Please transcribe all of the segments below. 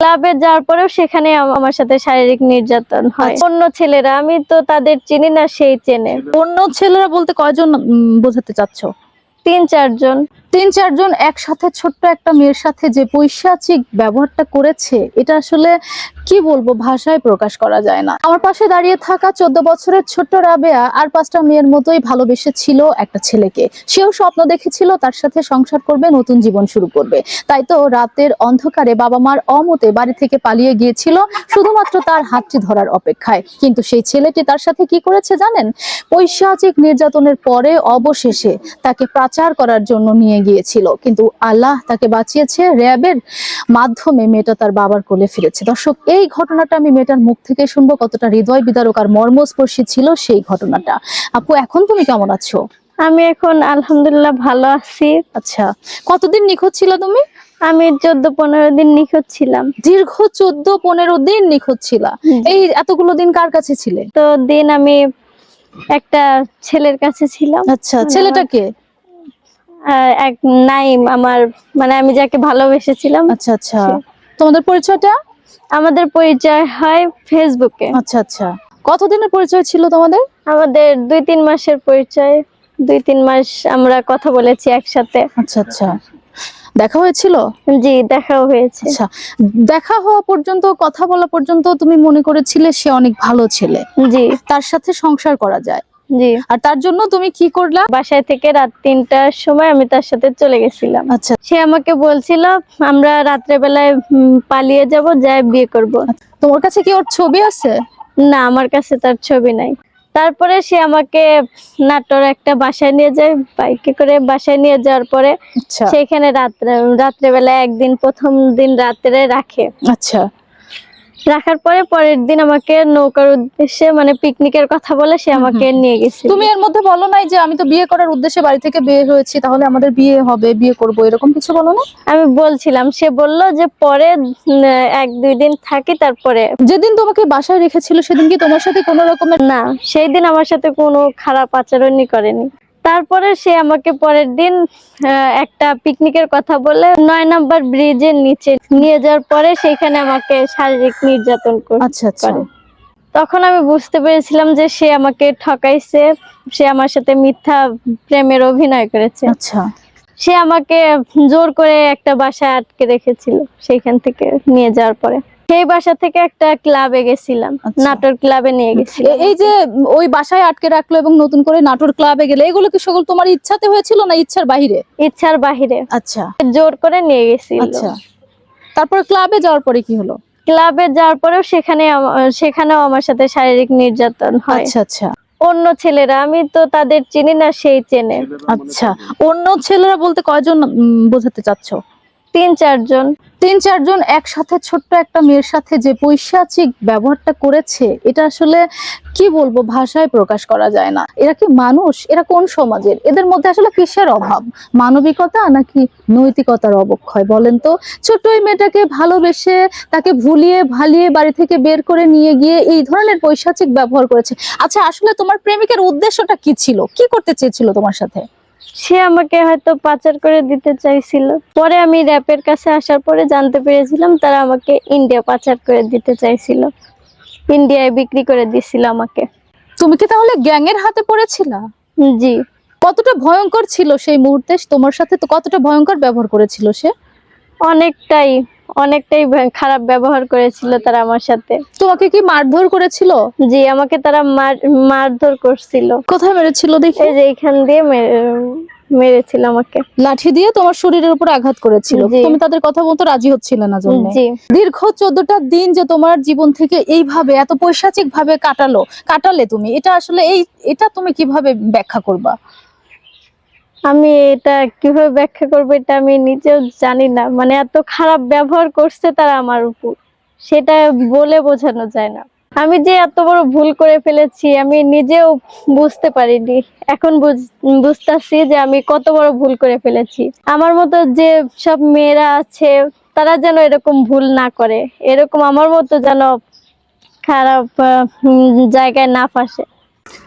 ক্লাবে যাওয়ার পরেও সেখানে আমার সাথে শারীরিক নির্যাতন হয়। আচ্ছা। অন্য ছেলেরা আমি তো তাদের চিনি না সেই চেনে। অন্য ছেলেরা বলতে কয়জন বোঝাতে চাচ্ছ? তিন চারজন। তিন চারজন একসাথে ছোট্ট একটা মেয়ের সাথে যে পৈশাচিক ব্যবহারটা করেছে, এটা আসলে কি বলব, ভাষায় প্রকাশ করা যায় না। আমার পাশে দাঁড়িয়ে থাকা চোদ্দ বছরের ছোট্ট রাবেয়া আর পাঁচটা মেয়ের মতোই ভালোবেসে ছিল একটা ছেলেকে। সেও স্বপ্ন দেখেছিল তার সাথে সংসার করবে, নতুন জীবন শুরু করবে। তাই তো রাতের অন্ধকারে বাবা মার অমতে বাড়ি থেকে পালিয়ে গিয়েছিল, শুধুমাত্র তার হাতটি ধরার অপেক্ষায়। কিন্তু সেই ছেলেটি তার সাথে কি করেছে জানেন? পৈশাচিক নির্যাতনের পরে অবশেষে তাকে পাচার করার জন্য নিয়ে গিয়েছিল। কিন্তু আল্লাহ তাকে বাঁচিয়েছে র্যাবের মাধ্যমে মেয়েটা তার বাবার কোলে ফিরেছে। দর্শক এই ঘটনাটা আমি মেয়েটার মুখ থেকে শুনব কতটা হৃদয় বিদারক আর মর্মস্পর্শী ছিল সেই ঘটনাটা। আপু এখন তুমি কেমন আছো? আমি এখন আলহামদুলিল্লাহ ভালো আছি। আচ্ছা কতদিন নিখোঁজ ছিল তুমি? আমি চোদ্দ পনেরো দিন নিখোঁজ ছিলাম। দীর্ঘ চোদ্দ পনেরো দিন নিখোঁজ ছিলা। এই এতগুলো দিন কার কাছে ছিলে? তো দিন আমি একটা ছেলের কাছে ছিলাম। আচ্ছা ছেলেটাকে এক নাইম আমার মানে আমি যাকে ভালোবেসেছিলাম। আচ্ছা আচ্ছা। তোমাদের পরিচয়টা? আমাদের পরিচয় হয় ফেসবুকে। আচ্ছা আচ্ছা। কতদিনের পরিচয় ছিল তোমাদের? আমাদের দুই তিন মাসের পরিচয়। দুই তিন মাস আমরা কথা বলেছি একসাথে। আচ্ছা আচ্ছা। দেখা হয়েছিল? জি দেখাও হয়েছে। আচ্ছা। দেখা হওয়া পর্যন্ত কথা বলা পর্যন্ত তুমি মনে করেছিলে সে অনেক ভালো ছেলে। জি। তার সাথে সংসার করা যায়। জি। আর তার জন্য তুমি কি করলা? বাসায় থেকে রাত তিনটার সময় আমি তার সাথে চলে গেছিলাম। আচ্ছা। সে আমাকে বলছিল আমরা রাত্রে বেলায় পালিয়ে যাব যাই বিয়ে করব। তোমার কাছে কি ওর ছবি আছে? না আমার কাছে তার ছবি নাই। তারপরে সে আমাকে নাটোর একটা বাসায় নিয়ে যায় বাইকে করে বাসায় নিয়ে যাওয়ার পরে আচ্ছা। সেখানে রাত্রে রাত্রেবেলা একদিন প্রথম দিন রাত্রে রাখে। আচ্ছা। রাখার পরে পরের দিন আমাকে নৌকার উদ্দেশ্যে মানে পিকনিকের কথা বলে সে আমাকে নিয়ে গেছে তুমি এর মধ্যে বলো নাই যে আমি তো বিয়ে করার উদ্দেশ্যে বাড়ি থেকে বিয়ে হয়েছি তাহলে আমাদের বিয়ে হবে বিয়ে করব এরকম কিছু বলো না? আমি বলছিলাম সে বলল যে পরে এক দুই দিন থাকি তারপরে। যেদিন তোমাকে বাসায় রেখেছিল সেদিন কি তোমার সাথে কোনো রকমের না সেই দিন আমার সাথে কোনো খারাপ আচরণই করেনি। তারপরে সে আমাকে পরের দিন একটা পিকনিকের কথা বলে নয় নাম্বার ব্রিজের নিচে নিয়ে যাওয়ার পরে সেখানে আমাকে শারীরিক নির্যাতন করে আচ্ছা আচ্ছা। করে। তখন আমি বুঝতে পেরেছিলাম যে সে আমাকে ঠকাইছে সে আমার সাথে মিথ্যা প্রেমের অভিনয় করেছে। আচ্ছা। সে আমাকে জোর করে একটা বাসায় আটকে রেখেছিল সেইখান থেকে নিয়ে যাওয়ার পরে। সেই বাসা থেকে একটা ক্লাবে গেছিলাম আচ্ছা। নাটোর ক্লাবে নিয়ে গেছিলাম। এই যে ওই বাসায় আটকে রাখল এবং নতুন করে নাটোর ক্লাবে গেলে এগুলো কি সকল তোমার ইচ্ছাতে হয়েছিল না ইচ্ছার বাহিরে? ইচ্ছার বাহিরে। আচ্ছা। জোর করে নিয়ে গেছিল। আচ্ছা। তারপর ক্লাবে যাওয়ার পরে কি হলো? ক্লাবে যাওয়ার পরেও সেখানে সেখানেও আমার সাথে শারীরিক নির্যাতন হয়। আচ্ছা আচ্ছা। অন্য ছেলেরা আমি তো তাদের চিনি না সেই চেনে। আচ্ছা। অন্য ছেলেরা বলতে কয়জন বোঝাতে চাচ্ছ? তিন, চারজন। তিন, চারজন একসাথে ছোট্ট একটা মেয়ের সাথে যে পৈশাচিক ব্যবহারটা করেছে, এটা আসলে কি বলব, ভাষায় প্রকাশ করা যায় না। এরা কি মানুষ? এরা কোন সমাজের? এদের মধ্যে আসলে কিসের অভাব? মানবিকতা নাকি নৈতিকতার অবক্ষয়? বলেন তো, ছোট্ট ওই মেয়েটাকে ভালোবেসে তাকে ভুলিয়ে ভালিয়ে বাড়ি থেকে বের করে নিয়ে গিয়ে এই ধরনের পৈশাচিক ব্যবহার করেছে। আচ্ছা আসলে তোমার প্রেমিকের উদ্দেশ্যটা কি ছিল? কি করতে চেয়েছিল তোমার সাথে? সে আমাকে হয়তো পাচার করে দিতে চাইছিল। পরে আমি র্যাপের কাছে আসার পরে জানতে পেরেছিলাম তারা আমাকে ইন্ডিয়া পাচার করে দিতে চাইছিল। ইন্ডিয়ায় বিক্রি করে দিছিল আমাকে। তুমি কি তাহলে গ্যাংয়ের হাতে পড়েছিলা? জি। কতটা ভয়ঙ্কর ছিল সেই মুহূর্তে? তোমার সাথে তো কতটা ভয়ঙ্কর ব্যবহার করেছিল সে? অনেকটাই। অনেকটাই খারাপ ব্যবহার করেছিল তারা আমার সাথে। তোমাকে কি মারধর করেছিল? জি আমাকে তারা মারধর করছিল। কোথায় মেরেছিল দেখি? এই যে এখান দিয়ে মেরে- মেরেছিল আমাকে। লাঠি দিয়ে তোমার শরীরের উপর আঘাত করেছিল। তুমি তাদের কথা বলতে রাজি হচ্ছিলে না জন্য। দীর্ঘ চোদ্দটা দিন যে তোমার জীবন থেকে এইভাবে এত পৈশাচিক ভাবে কাটালো কাটালে তুমি এটা আসলে এই এটা তুমি কীভাবে ব্যাখ্যা করবা? আমি এটা কীভাবে ব্যাখ্যা করব এটা আমি নিজেও জানি না। মানে এত খারাপ ব্যবহার করছে তারা আমার উপর। সেটা বলে বোঝানো যায় না। আমি যে এত বড় ভুল করে ফেলেছি, আমি নিজেও বুঝতে পারিনি। এখন বুঝ- বুঝতাছি যে আমি কত বড় ভুল করে ফেলেছি। আমার মতো যে সব মেয়েরা আছে, তারা যেন এরকম ভুল না করে। এরকম আমার মতো যেন খারাপ জায়গায় না ফাঁসে।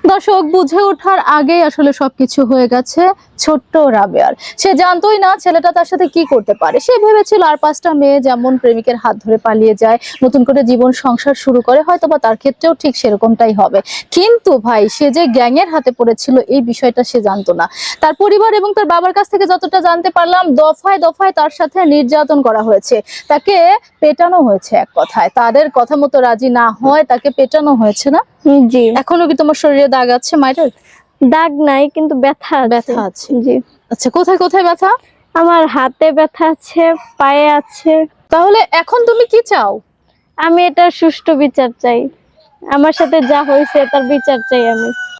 দর্শক, বুঝে ওঠার আগেই আসলে সবকিছু হয়ে গেছে। ছোট্ট রাবেয়ার। সে জানতোই না ছেলেটা তার সাথে কি করতে পারে। সে ভেবেছিল আর পাঁচটা মেয়ে যেমন প্রেমিকের হাত ধরে পালিয়ে যায় নতুন করে জীবন সংসার শুরু করে হয়তো বা তার ক্ষেত্রেও ঠিক সেরকমটাই হবে। কিন্তু ভাই সে যে গ্যাংয়ের হাতে পড়েছিল এই বিষয়টা সে জানতো না। তার পরিবার এবং তার বাবার কাছ থেকে যতটা জানতে পারলাম দফায় দফায় তার সাথে নির্যাতন করা হয়েছে। তাকে পেটানো হয়েছে এক কথায়। তাদের কথা মতো রাজি না হয় তাকে পেটানো হয়েছে না? জি। এখনও কি তোমার শরীরে দাগ আছে মায়ের দাগ নাই কিন্তু ব্যথা। ব্যথা আছে। জি। আচ্ছা কোথায় কোথায় ব্যথা? আমার হাতে ব্যথা আছে পায়ে আছে। তাহলে এখন তুমি কি চাও? আমি এটা সুষ্ঠু বিচার চাই। আমার সাথে যা হয়েছে তার বিচার চাই আমি।